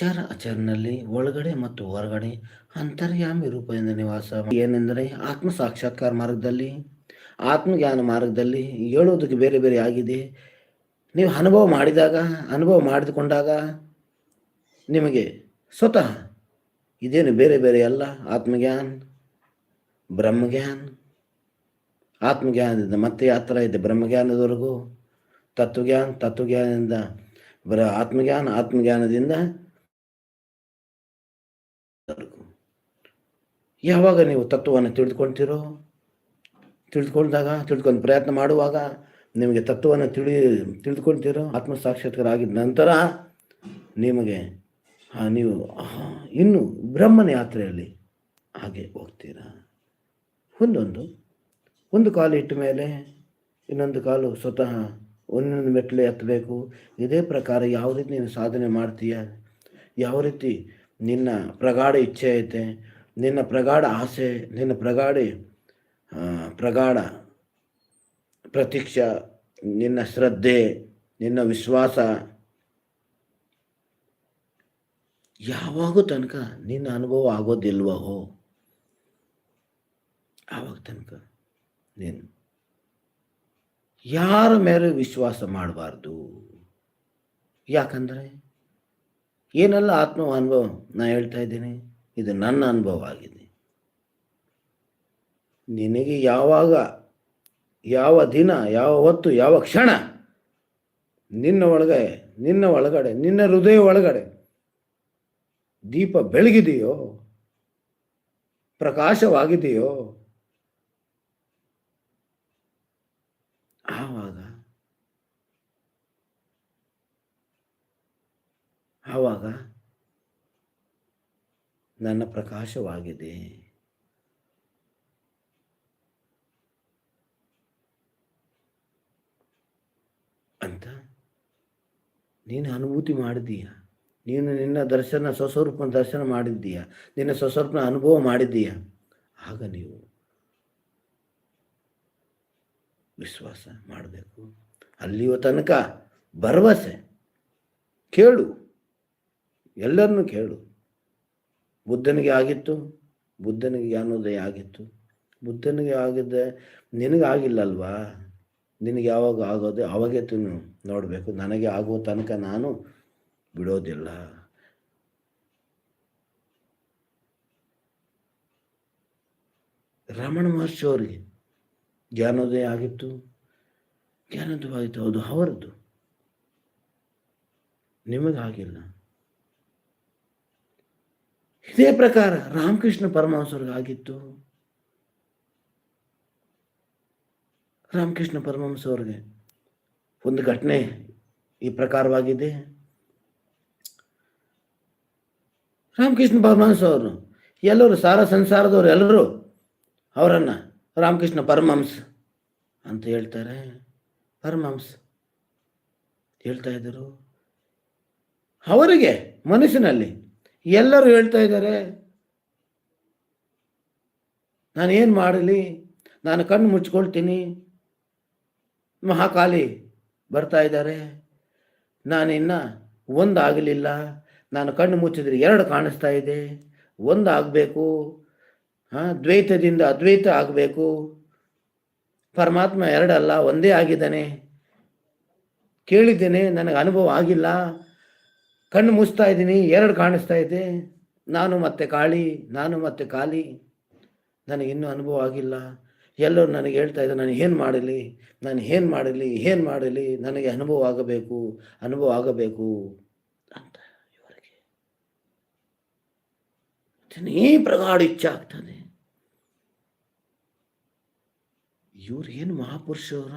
ಚರ ಅಚರನಲ್ಲಿ ಒಳಗಡೆ ಮತ್ತು ಹೊರಗಡೆ ಅಂತರ್ಯಾಮಿ ರೂಪದಿಂದ ನಿವಾಸ ಏನೆಂದರೆ ಆತ್ಮ ಸಾಕ್ಷಾತ್ಕಾರ ಮಾರ್ಗದಲ್ಲಿ, ಆತ್ಮಜ್ಞಾನ ಮಾರ್ಗದಲ್ಲಿ ಹೇಳೋದಕ್ಕೆ ಬೇರೆ ಬೇರೆ ಆಗಿದೆ. ನೀವು ಅನುಭವ ಮಾಡಿದಾಗ, ಅನುಭವ ಮಾಡಿಕೊಂಡಾಗ ನಿಮಗೆ ಸ್ವತಃ ಇದೇನು ಬೇರೆ ಬೇರೆ ಅಲ್ಲ, ಆತ್ಮಜ್ಞಾನ, ಬ್ರಹ್ಮಜ್ಞಾನ. ಆತ್ಮಜ್ಞಾನದಿಂದ ಮತ್ತೆ ಯಾತ್ರ ಇದೆ? ಬ್ರಹ್ಮಜ್ಞಾನದವರೆಗೂ ತತ್ವಜ್ಞಾನ, ತತ್ವಜ್ಞಾನದಿಂದ ಬ್ರ ಆತ್ಮಜ್ಞಾನ, ಆತ್ಮಜ್ಞಾನದಿಂದ ಯಾವಾಗ ನೀವು ತತ್ವವನ್ನು ತಿಳಿದುಕೊಳ್ತೀರೋ ತಿಳಿದುಕೊಂಡಾಗ ತಿಳ್ಕೊಂಡು ಪ್ರಯತ್ನ ಮಾಡುವಾಗ ನಿಮಗೆ ತತ್ವವನ್ನು ತಿಳಿ ತಿಳಿದುಕೊಳ್ತೀರೋ ಆತ್ಮ ಸಾಕ್ಷಾತ್ಕಾರ ಆಗಿದ ನಂತರ ನಿಮಗೆ ನೀವು ಇನ್ನು ಬ್ರಹ್ಮನ ಯಾತ್ರೆಯಲ್ಲಿ ಹಾಗೆ ಹೋಗ್ತೀರಾ. ಒಂದೊಂದು, ಒಂದು ಕಾಲು ಇಟ್ಟ ಮೇಲೆ ಇನ್ನೊಂದು ಕಾಲು ಸ್ವತಃ ಒಂದೊಂದು ಮೆಟ್ಲು ಎತ್ತಬೇಕು. ಇದೇ ಪ್ರಕಾರ ಯಾವ ರೀತಿ ನೀನು ಸಾಧನೆ ಮಾಡ್ತೀಯ? ಯಾವ ರೀತಿ ನಿನ್ನ ಪ್ರಗಾಢ ಇಚ್ಛೆ ಐತೆ, ನಿನ್ನ ಪ್ರಗಾಢ ಆಸೆ, ನಿನ್ನ ಪ್ರಗಾಢ ಪ್ರಗಾಢ ಪ್ರತೀಕ್ಷ, ನಿನ್ನ ಶ್ರದ್ಧೆ, ನಿನ್ನ ವಿಶ್ವಾಸ. ಯಾವಾಗೂ ತನಕ ನಿನ್ನ ಅನುಭವ ಆಗೋದಿಲ್ವೋ? ಆವಾಗ ತನಕ ನೀನು ಯಾರ ಮೇಲೆ ವಿಶ್ವಾಸ ಮಾಡಬಾರ್ದು? ಯಾಕಂದರೆ ಏನೆಲ್ಲ ಆತ್ಮ ಅನುಭವ ನಾ ಹೇಳ್ತಾ ಇದ್ದೀನಿ, ಇದು ನನ್ನ ಅನುಭವ ಆಗಿದೆ. ನಿನಗೆ ಯಾವಾಗ, ಯಾವ ದಿನ, ಯಾವ ಹೊತ್ತು, ಯಾವ ಕ್ಷಣ, ನಿನ್ನ ಒಳಗೆ, ನಿನ್ನ ಒಳಗಡೆ, ನಿನ್ನ ಹೃದಯ ಒಳಗಡೆ ದೀಪ ಬೆಳಗಿದೆಯೋ, ಪ್ರಕಾಶವಾಗಿದೆಯೋ ಆವಾಗ ಆವಾಗ ನನ್ನ ಪ್ರಕಾಶವಾಗಿದೆ. ಅಂತ ನೀನು ಅನುಭೂತಿ ಮಾಡಿದೀಯ ನೀನು ನಿನ್ನ ದರ್ಶನ, ಸ್ವಸ್ವರೂಪನ ದರ್ಶನ ಮಾಡಿದ್ದೀಯ. ನಿನ್ನ ಸ್ವಸ್ವರೂಪನ ಅನುಭವ ಮಾಡಿದ್ದೀಯ. ಆಗ ನೀವು ವಿಶ್ವಾಸ ಮಾಡಬೇಕು. ಅಲ್ಲಿಯೋ ತನಕ ಭರವಸೆ. ಕೇಳು. ಎಲ್ಲರನ್ನೂ ಕೇಳು. ಬುದ್ಧನಿಗೆ ಆಗಿತ್ತು, ಬುದ್ಧನಿಗೆ ಜ್ಞಾನೋದಯ ಆಗಿತ್ತು. ಬುದ್ಧನಿಗೆ ಆಗಿದ್ದೆ, ನಿನಗೆ ಆಗಿಲ್ಲಲ್ವಾ? ನಿನಗೆ ಯಾವಾಗ ಆಗೋದು? ಅವಾಗೇ ತಿನ್ನು, ನೋಡಬೇಕು. ನನಗೆ ಆಗುವ ತನಕ ನಾನು ಬಿಡೋದಿಲ್ಲ. ರಮಣ ಮಹರ್ಷಿ ಅವರಿಗೆ ಜ್ಞಾನೋದಯ ಆಗಿತ್ತು. ಜ್ಞಾನೋದಯವಾಯಿತು ಹೌದು, ಅವರದ್ದು. ನಿಮಗಾಗಿಲ್ಲ. ಇದೇ ಪ್ರಕಾರ ರಾಮಕೃಷ್ಣ ಪರಮಹಂಸರಿಗೆ ರಾಮಕೃಷ್ಣ ಪರಮಹಂಸ ಅವ್ರಿಗೆ ಒಂದು ಘಟನೆ ಈ ಪ್ರಕಾರವಾಗಿದೆ. ರಾಮಕೃಷ್ಣ ಪರಮಹಂಸ ಅವರು ಎಲ್ಲರೂ ಸಾರ ಸಂಸಾರದವರು ಎಲ್ಲರೂ ಅವರನ್ನು ರಾಮಕೃಷ್ಣ ಪರಮಹಂಸ ಅಂತ ಹೇಳ್ತಾರೆ. ಪರಮಹಂಸ ಹೇಳ್ತಾ ಇದ್ದರು. ಅವರಿಗೆ ಮನಸ್ಸಿನಲ್ಲಿ ಎಲ್ಲರೂ ಹೇಳ್ತಾ ಇದ್ದಾರೆ, ನಾನು ಏನು ಮಾಡಲಿ? ನಾನು ಕಣ್ಣು ಮುಚ್ಕೊಳ್ತೀನಿ. ಮಹಾಕಾಲಿ ಬರ್ತಾ ಇದ್ದಾರೆ ನಾನಿನ್ನ ಒಂದು ಆಗಲಿಲ್ಲ. ನಾನು ಕಣ್ಣು ಮುಚ್ಚಿದ್ರೆ ಎರಡು ಕಾಣಿಸ್ತಾ ಇದೆ. ಒಂದು ಆಗಬೇಕು. ಹಾಂ, ದ್ವೈತದಿಂದ ಅದ್ವೈತ ಆಗಬೇಕು. ಪರಮಾತ್ಮ ಎರಡಲ್ಲ, ಒಂದೇ ಆಗಿದ್ದಾನೆ. ಕೇಳಿದ್ದೇನೆ, ನನಗೆ ಅನುಭವ ಆಗಿಲ್ಲ. ಕಣ್ಣು ಮುಚ್ತಾ ಇದ್ದೀನಿ, ಎರಡು ಕಾಣಿಸ್ತಾ ಇದೆ. ನಾನು ಮತ್ತೆ ಕಾಳಿ, ನಾನು ಮತ್ತೆ ಖಾಲಿ. ನನಗೆ ಇನ್ನೂ ಅನುಭವ ಆಗಿಲ್ಲ. ಎಲ್ಲರೂ ನನಗೆ ಹೇಳ್ತಾ ಇದ್ದಾರೆ, ನಾನು ಏನು ಮಾಡಲಿ? ನಾನು ಏನು ಮಾಡಲಿ? ಏನು ಮಾಡಲಿ? ನನಗೆ ಅನುಭವ ಆಗಬೇಕು ಅನುಭವ ಆಗಬೇಕು ಅಂತ ಇವರಿಗೆ. ಪ್ರಗಾಢ ಇಚ್ಛೆ ಆಗ್ತದೆ. ಇವ್ರು ಏನು ಮಹಾಪುರುಷರ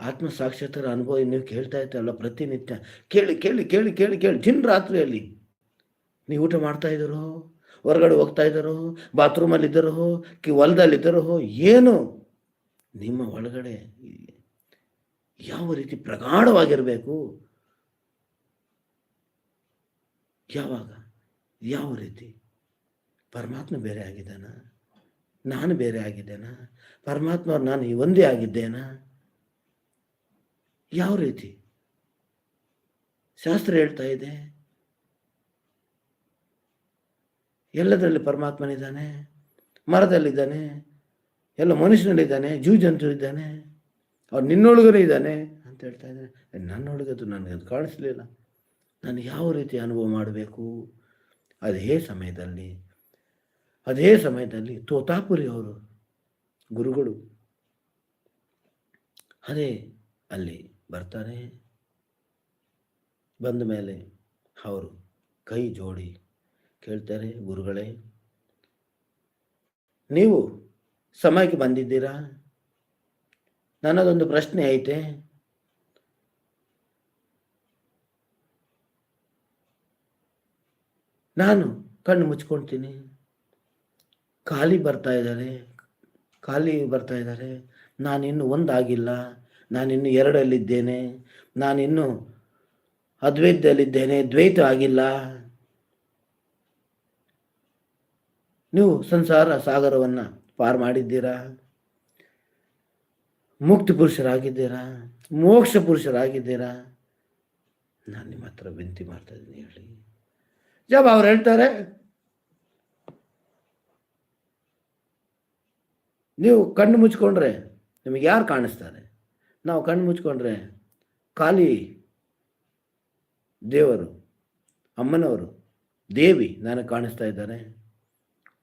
ಆತ್ಮ ಸಾಕ್ಷಾತ್ಕಾರ ಅನುಭವ ನೀವು ಕೇಳ್ತಾ ಇತ್ತಲ್ಲ ಪ್ರತಿನಿತ್ಯ. ಕೇಳಿ ಕೇಳಿ ಕೇಳಿ ಕೇಳಿ ಕೇಳಿ. ದಿನ ರಾತ್ರಿಯಲ್ಲಿ ನೀವು ಊಟ ಮಾಡ್ತಾ ಇದ್ದರು? ಹೊರಗಡೆ ಹೋಗ್ತಾ ಇದ್ದರು? ಬಾತ್ರೂಮಲ್ಲಿ ಇದ್ದರು? ಕಿ, ಹೊಲದಲ್ಲಿ ಇದ್ದರು? ಏನು? ನಿಮ್ಮ ಒಳಗಡೆ ಯಾವ ರೀತಿ ಪ್ರಗಾಢವಾಗಿರಬೇಕು? ಯಾವಾಗ? ಯಾವ ರೀತಿ? ಪರಮಾತ್ಮ ಬೇರೆ ಆಗಿದ್ದಾನ? ನಾನು ಬೇರೆ ಆಗಿದ್ದೇನಾ? ಪರಮಾತ್ಮ ನಾನು ಒಂದೇ ಆಗಿದ್ದೇನಾ? ಯಾವ ರೀತಿ? ಶಾಸ್ತ್ರ ಹೇಳ್ತಾ ಇದೆ. ಎಲ್ಲದರಲ್ಲಿ ಪರಮಾತ್ಮನಿದ್ದಾನೆ, ಮರದಲ್ಲಿದ್ದಾನೆ, ಎಲ್ಲ ಮನುಷ್ಯನಲ್ಲಿದ್ದಾನೆ ಜೀವ ಜಂತು ಇದ್ದಾನೆ ಅವ್ರು ನಿನ್ನೊಳಗನೇ ಇದ್ದಾನೆ ಅಂತ ಹೇಳ್ತಾ ಇದ್ದಾನೆ ನನ್ನೊಳಗದು ನನಗೆ ಅದು ಕಾಣಿಸ್ಲಿಲ್ಲ. ನಾನು ಯಾವ ರೀತಿ ಅನುಭವ ಮಾಡಬೇಕು? ಅದೇ ಸಮಯದಲ್ಲಿ ಅದೇ ಸಮಯದಲ್ಲಿ ತೋತಾಪುರಿ ಅವರು ಗುರುಗಳು ಅದೇ ಅಲ್ಲಿ ಬರ್ತಾರೆ. ಬಂದ ಮೇಲೆ ಅವರು ಕೈ ಜೋಡಿ ಕೇಳ್ತಾರೆ, ಗುರುಗಳೇ, ನೀವು ಸಮಯಕ್ಕೆ ಬಂದಿದ್ದೀರಾ? ನನ್ನದೊಂದು ಪ್ರಶ್ನೆ ಐತೆ. ನಾನು ಕಣ್ಣು ಮುಚ್ಕೊಳ್ತೀನಿ ಖಾಲಿ ಬರ್ತಾ ಇದ್ದಾರೆ, ಖಾಲಿ ಬರ್ತಾ ಇದ್ದಾರೆ. ನಾನಿನ್ನು ಒಂದಾಗಿಲ್ಲ, ನಾನಿನ್ನು ಎರಡಲ್ಲಿದ್ದೇನೆ, ನಾನಿನ್ನು ಅದ್ವೈತದಲ್ಲಿದ್ದೇನೆ, ದ್ವೈತ ಆಗಿಲ್ಲ. ನೀವು ಸಂಸಾರ ಸಾಗರವನ್ನು ಪಾರ್ ಮಾಡಿದ್ದೀರಾ? ಮುಕ್ತಿ ಪುರುಷರಾಗಿದ್ದೀರಾ? ಮೋಕ್ಷ ಪುರುಷರಾಗಿದ್ದೀರಾ? ನಾನು ನಿಮ್ಮ ಹತ್ರ ವಿನಂತಿ ಮಾಡ್ತಾ ಇದ್ದೀನಿ, ಹೇಳಿ. ಜಾಬ್ ಅವ್ರು ಹೇಳ್ತಾರೆ ನೀವು ಕಣ್ಣು ಮುಚ್ಕೊಂಡ್ರೆ ನಿಮಗೆ ಯಾರು ಕಾಣಿಸ್ತಾರೆ? ನಾವು ಕಣ್ಣು ಮುಚ್ಕೊಂಡ್ರೆ ಖಾಲಿ ದೇವರು, ಅಮ್ಮನವರು, ದೇವಿ ನನಗೆ ಕಾಣಿಸ್ತಾ ಇದ್ದಾರೆ.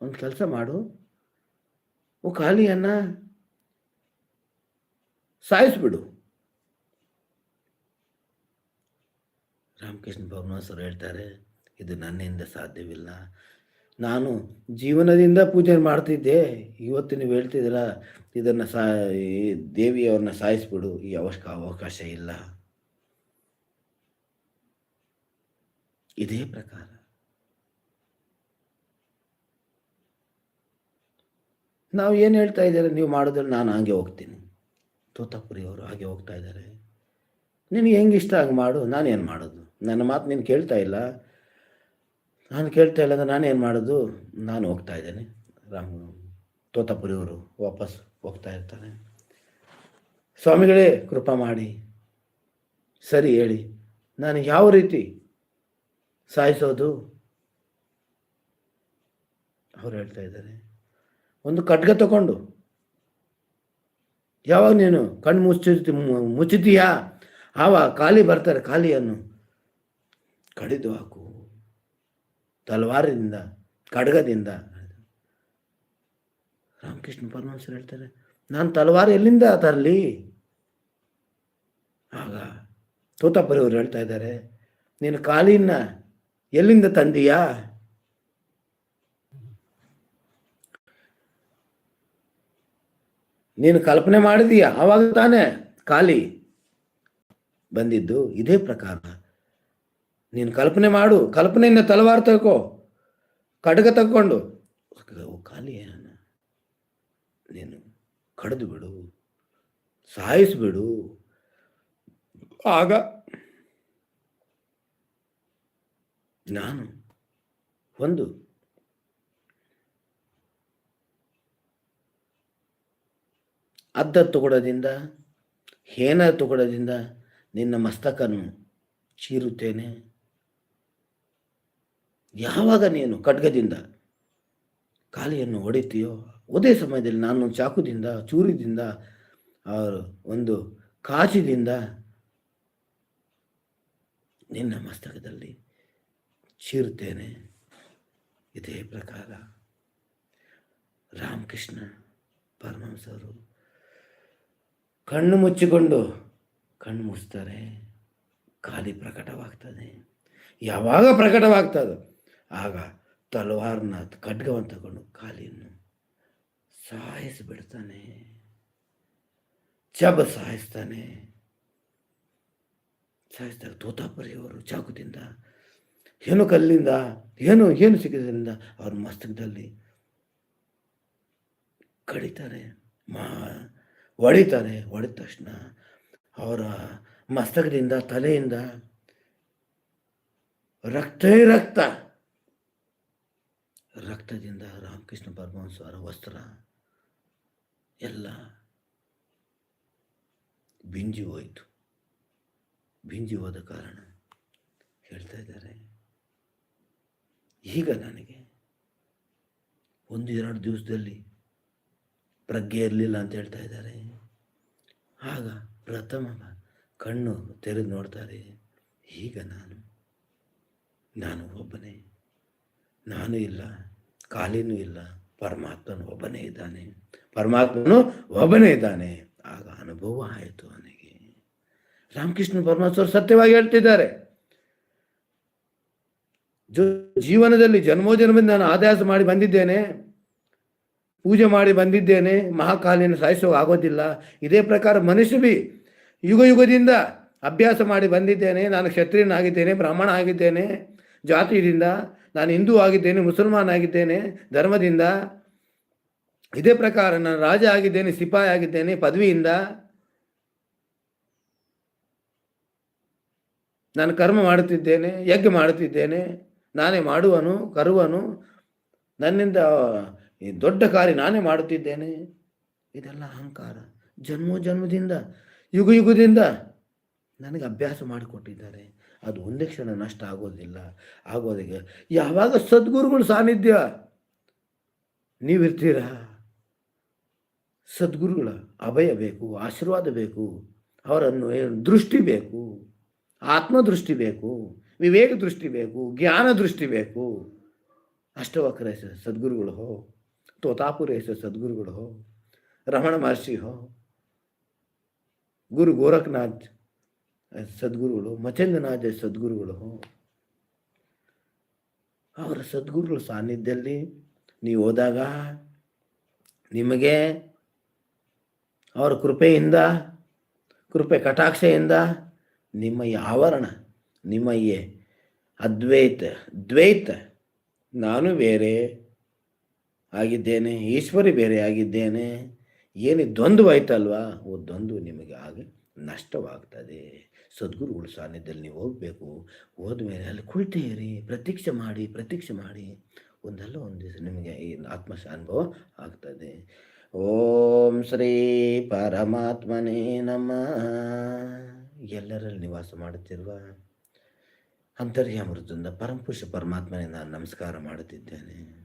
ಒಂದು ಕೆಲಸ ಮಾಡು. ಓ ಖಾಲಿಯನ್ನು ಸಾಯಿಸ್ಬಿಡು. ರಾಮಕೃಷ್ಣ ಭವನಸರು ಹೇಳ್ತಾರೆ, ಇದು ನನ್ನಿಂದ ಸಾಧ್ಯವಿಲ್ಲ. ನಾನು ಜೀವನದಿಂದ ಪೂಜೆ ಮಾಡ್ತಿದ್ದೆ. ಇವತ್ತು ನೀವು ಹೇಳ್ತಿದ್ದೀರ, ಇದನ್ನು ಸಾ ದೇವಿಯವ್ರನ್ನ ಸಾಯಿಸ್ಬಿಡು, ಈ ಅವಶ್ಯ ಅವಕಾಶ ಇಲ್ಲ. ಇದೇ ಪ್ರಕಾರ. ನಾವು ಏನು ಹೇಳ್ತಾ ಇದ್ದಾರೆ, ನೀವು ಮಾಡಿದ್ರೆ ನಾನು ಹಾಗೆ ಹೋಗ್ತೀನಿ. ತೋತಾಪುರಿ ಅವರು ಹಾಗೆ ಹೋಗ್ತಾ ಇದ್ದಾರೆ. ನಿನಗೆ ಹೆಂಗಿಷ್ಟ ಇಷ್ಟ ಹಂಗೆ ಮಾಡು, ನಾನೇನು ಮಾಡೋದು? ನನ್ನ ಮಾತು ನೀನು ಕೇಳ್ತಾ ಇಲ್ಲ. ನಾನು ಕೇಳ್ತಾ ಇಲ್ಲ ಅಂದ್ರೆ ನಾನೇನು ಮಾಡೋದು? ನಾನು ಹೋಗ್ತಾ ಇದ್ದೇನೆ. ರಾಮ ತೋತಾಪುರಿ ಅವರು ವಾಪಸ್ ಹೋಗ್ತಾ ಇರ್ತಾರೆ. ಸ್ವಾಮಿಗಳೇ, ಕೃಪಾ ಮಾಡಿ, ಸರಿ ಹೇಳಿ. ನಾನು ಯಾವ ರೀತಿ ಸಾಯಿಸೋದು? ಅವ್ರು ಹೇಳ್ತಾ ಇದ್ದಾರೆ. ಒಂದು ಖಡ್ಗ ತಗೊಂಡು. ಯಾವಾಗ ನೀನು ಕಣ್ಣು ಮುಚ್ಚಿ ಮುಚ್ಚಿದೀಯಾ ಆವಾಗ ಖಾಲಿ ಬರ್ತಾರೆ, ಖಾಲಿಯನ್ನು ಕಡಿದು ಹಾಕು. ತಲವಾರದಿಂದ ಖಡ್ಗದಿಂದ ರಾಮಕೃಷ್ಣ ಪರಮಹಂಸರು ಹೇಳ್ತಾರೆ, ನಾನು ತಲವಾರ ಎಲ್ಲಿಂದ ತರಲಿ? ಆಗ ತೋತಾಪುರಿ ಅವರು ಹೇಳ್ತಾ ಇದ್ದಾರೆ, ನೀನು ಕಾಲಿನ ಎಲ್ಲಿಂದ ತಂದೀಯಾ? ನೀನು ಕಲ್ಪನೆ ಮಾಡಿದೀಯ? ಆವಾಗ ತಾನೇ ಖಾಲಿ ಬಂದಿದ್ದು. ಇದೇ ಪ್ರಕಾರ ನೀನು ಕಲ್ಪನೆ ಮಾಡು, ಕಲ್ಪನೆಯಿಂದ ತಲವಾರು ತಗೋ, ಖಡ್ಗ ತಗೊಂಡು. ಖಾಲಿ ಏನನ್ನ ನೀನು ಕಡಿದು ಬಿಡು, ಸಾಯಿಸ್ಬಿಡು. ಆಗ ನಾನು ಒಂದು ಅದ್ದ ತುಗುಡದಿಂದ ಹೇನ ತುಗುಡದಿಂದ ನಿನ್ನ ಮಸ್ತಕನು ಚೀರುತ್ತೇನೆ. ಯಾವಾಗ ನೀನು ಖಡ್ಗದಿಂದ ಕಾಲಿಯನ್ನು ಹೊಡಿತೀಯೋ ಅದೇ ಸಮಯದಲ್ಲಿ ನಾನು ಚಾಕುದಿಂದ, ಚೂರಿದಿಂದ ಅವರು ಒಂದು ಕಾಚಿದಿಂದ ನಿನ್ನ ಮಸ್ತಕದಲ್ಲಿ ಚೀರ್ತೇನೆ ಇದೇ ಪ್ರಕಾರ ರಾಮಕೃಷ್ಣ ಪರಮಹಂಸರು ಕಣ್ಣು ಮುಚ್ಚಿಕೊಂಡು ಕಣ್ಣು ಮುಚ್ತಾರೆ. ಖಾಲಿ ಪ್ರಕಟವಾಗ್ತದೆ. ಯಾವಾಗ ಪ್ರಕಟವಾಗ್ತದೆ? ಆಗ ತಲವಾರನ್ನ ಖಡ್ಗವನ್ನು ತಗೊಂಡು ಕಾಲಿಯನ್ನು ಸಾಯಿಸಿಬಿಡ್ತಾನೆ. ಚಬ ಸಾಯಿಸ್ತಾನೆ. ಸಾಯಿಸ್ತಾರೆ ತೋತಾಪುರಿಯವರು ಚಾಕುದಿಂದ, ಏನು ಕಲ್ಲಿಂದ, ಏನು ಏನು ಸಿಕ್ಕಿದ್ರಿಂದ ಅವ್ರ ಮಸ್ತಕದಲ್ಲಿ ಕಡಿತಾರೆ, ಮಾ ಹೊಡಿತಾರೆ ಹೊಡೆದ ತಕ್ಷಣ ಅವರ ಮಸ್ತಕದಿಂದ ತಲೆಯಿಂದ ರಕ್ತೇ ರಕ್ತ ರಕ್ತದಿಂದ ರಾಮಕೃಷ್ಣ ಪರಮಹಂಸ ಅವರ ವಸ್ತ್ರ ಎಲ್ಲ ಬಿಂಜಿ ಹೋಯಿತು. ಬಿಂಜಿ ಹೋದ ಕಾರಣ ಹೇಳ್ತಾ ಇದ್ದಾರೆ. ಈಗ ನನಗೆ ಒಂದು ಎರಡು ದಿವಸದಲ್ಲಿ ಪ್ರಜ್ಞೆ ಇರಲಿಲ್ಲ ಅಂತ ಹೇಳ್ತಾ ಇದ್ದಾರೆ. ಆಗ ಪ್ರಥಮ ಕಣ್ಣು ತೆರೆದು ನೋಡ್ತಾರೆ. ಈಗ ನಾನು ನಾನು ಒಬ್ಬನೇ. ನಾನು ಇಲ್ಲ, ಕಾಲಿನೂ ಇಲ್ಲ, ಪರಮಾತ್ಮನು ಒಬ್ಬನೇ ಇದ್ದಾನೆ. ಪರಮಾತ್ಮನು ಒಬ್ಬನೇ ಇದ್ದಾನೆ. ಆಗ ಅನುಭವ ಆಯಿತು ಅವನಿಗೆ. ರಾಮಕೃಷ್ಣ ಪರಮಾತ್ಮರು ಸತ್ಯವಾಗಿ ಹೇಳ್ತಿದ್ದಾರೆ. ಜೀವನದಲ್ಲಿ ಜನ್ಮೋ ಜನ್ಮದಿಂದ ನಾನು ಆದಾಯ ಮಾಡಿ ಬಂದಿದ್ದೇನೆ, ಪೂಜೆ ಮಾಡಿ ಬಂದಿದ್ದೇನೆ ಮಹಾಕಾಲಿನ ಸಾಯಿಸೋ ಆಗೋದಿಲ್ಲ. ಇದೇ ಪ್ರಕಾರ ಮನುಷ್ಯ ಬಿ ಯುಗ ಯುಗದಿಂದ ಅಭ್ಯಾಸ ಮಾಡಿ ಬಂದಿದ್ದೇನೆ. ನಾನು ಕ್ಷತ್ರಿಯನಾಗಿದ್ದೇನೆ, ಬ್ರಾಹ್ಮಣ ಆಗಿದ್ದೇನೆ, ಜಾತಿಯಿಂದ. ನಾನು ಹಿಂದೂ ಆಗಿದ್ದೇನೆ, ಮುಸಲ್ಮಾನ್ ಆಗಿದ್ದೇನೆ, ಧರ್ಮದಿಂದ ಇದೇ ಪ್ರಕಾರ ನಾನು ರಾಜ ಆಗಿದ್ದೇನೆ, ಸಿಪಾಯಿ ಆಗಿದ್ದೇನೆ, ಪದವಿಯಿಂದ ನಾನು ಕರ್ಮ ಮಾಡುತ್ತಿದ್ದೇನೆ, ಯಜ್ಞ ಮಾಡುತ್ತಿದ್ದೇನೆ, ನಾನೇ ಮಾಡುವನು, ಕರುವನು, ನನ್ನಿಂದ ಈ ದೊಡ್ಡ ಕಾರ್ಯ ನಾನೇ ಮಾಡುತ್ತಿದ್ದೇನೆ. ಇದೆಲ್ಲ ಅಹಂಕಾರ. ಜನ್ಮ ಜನ್ಮದಿಂದ, ಯುಗ ಯುಗದಿಂದ ನನಗೆ ಅಭ್ಯಾಸ ಮಾಡಿಕೊಟ್ಟಿದ್ದಾರೆ. ಅದು ಒಂದೇ ಕ್ಷಣ ನಷ್ಟ ಆಗೋದಿಲ್ಲ. ಆಗೋದಿಗೆ ಯಾವಾಗ ಸದ್ಗುರುಗಳು ಸಾನ್ನಿಧ್ಯ? ನೀವಿರ್ತೀರಾ? ಸದ್ಗುರುಗಳ ಅಭಯ ಬೇಕು, ಆಶೀರ್ವಾದ ಬೇಕು, ಅವರನ್ನು ದೃಷ್ಟಿ ಬೇಕು, ಆತ್ಮದೃಷ್ಟಿ ಬೇಕು, ವಿವೇಕ ದೃಷ್ಟಿ ಬೇಕು, ಜ್ಞಾನ ದೃಷ್ಟಿ ಬೇಕು. ಅಷ್ಟವಕ್ರ ಸದ್ಗುರುಗಳು ಹೋ, ತೋತಾಪುರ ಸದ್ಗುರುಗಳು ಹೋ, ರಮಣ ಮಹರ್ಷಿ ಹೋ, ಗುರು ಗೋರಖನಾಥ್ ಸದ್ಗುರುಗಳು ಮಚಂದನಾದ ಸದ್ಗುರುಗಳು. ಅವರ ಸದ್ಗುರುಗಳ ಸಾನ್ನಿಧ್ಯದಲ್ಲಿ ನೀವು ಹೋದಾಗ ನಿಮಗೆ ಅವರ ಕೃಪೆಯಿಂದ, ಕೃಪೆ ಕಟಾಕ್ಷೆಯಿಂದ ನಿಮ್ಮ ಈ ಆವರಣ, ನಿಮ್ಮ ಈ ಅದ್ವೈತ, ದ್ವೈತ, ನಾನು ಬೇರೆ ಆಗಿದ್ದೇನೆ, ಈಶ್ವರಿ ಬೇರೆ ಆಗಿದ್ದೇನೆ, ಏನು ದ್ವಂದ್ವ ಆಯ್ತಲ್ವಾ, ಓ ದ್ವಂದ್ವ ನಿಮಗೆ ಆಗ ನಷ್ಟವಾಗ್ತದೆ. ಸದ್ಗುರುಗಳ ಸಾನ್ನಿಧ್ಯದಲ್ಲಿ ನೀವು ಹೋಗಬೇಕು. ಹೋದ್ಮೇಲೆ ಅಲ್ಲಿ ಕುಳಿತೇರಿ ಪ್ರತೀಕ್ಷೆ ಮಾಡಿ ಪ್ರತೀಕ್ಷೆ ಮಾಡಿ. ಒಂದಲ್ಲ ಒಂದು ದಿವಸ ನಿಮಗೆ ಈ ಆತ್ಮಶ ಅನುಭವ ಆಗ್ತದೆ. ಓಂ ಶ್ರೀ ಪರಮಾತ್ಮನೇ ನಮ್ಮ ಎಲ್ಲರಲ್ಲಿ ನಿವಾಸ ಮಾಡುತ್ತಿರುವ ಅಂತರ್ಯಾಮೃತದಿಂದ ಪರಮಪುರುಷ ಪರಮಾತ್ಮನೇ ನಾನು ನಮಸ್ಕಾರ ಮಾಡುತ್ತಿದ್ದೇನೆ.